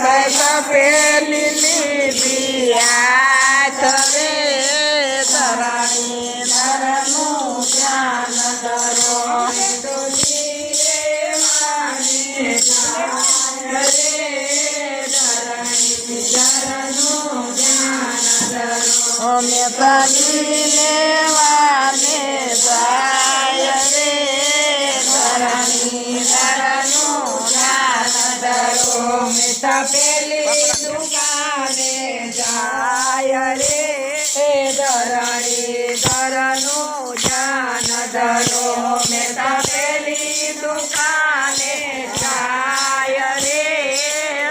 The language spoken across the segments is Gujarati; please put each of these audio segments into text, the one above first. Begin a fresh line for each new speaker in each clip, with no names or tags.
સપેલી લીધી આથરે ધરણી ધરનું ધ્યાન ધરો તુજી રે અમે તરીને પેલી દુકાને જાય રે હે ધરણી ધરનું ધ્યાન ધરો મેતા પેલી દુકાને જાય રે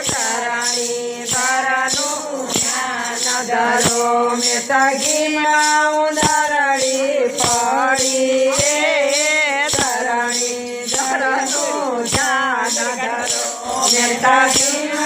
ધરણી ધરનું ધ્યાન ધરો મેતા ઘીમાં ઉંદરડી પડી રે ધરણી ધરનું ધ્યાન ધરો મેતા ઘીમાં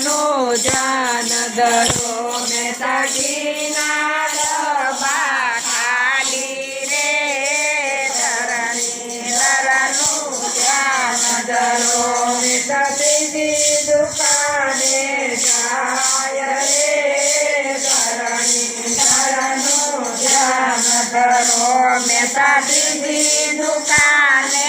ધરનું જાન દરો મેતા ઘીના ડબ્બા ખાલી રે. ધરણી ધરનું ધ્યાન ધરો મેતા દીદી દુકાને જાય રે. ધરણી ધરનું મેતા દીદી દુકાને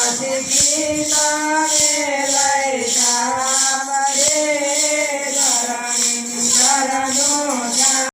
আজকে তারে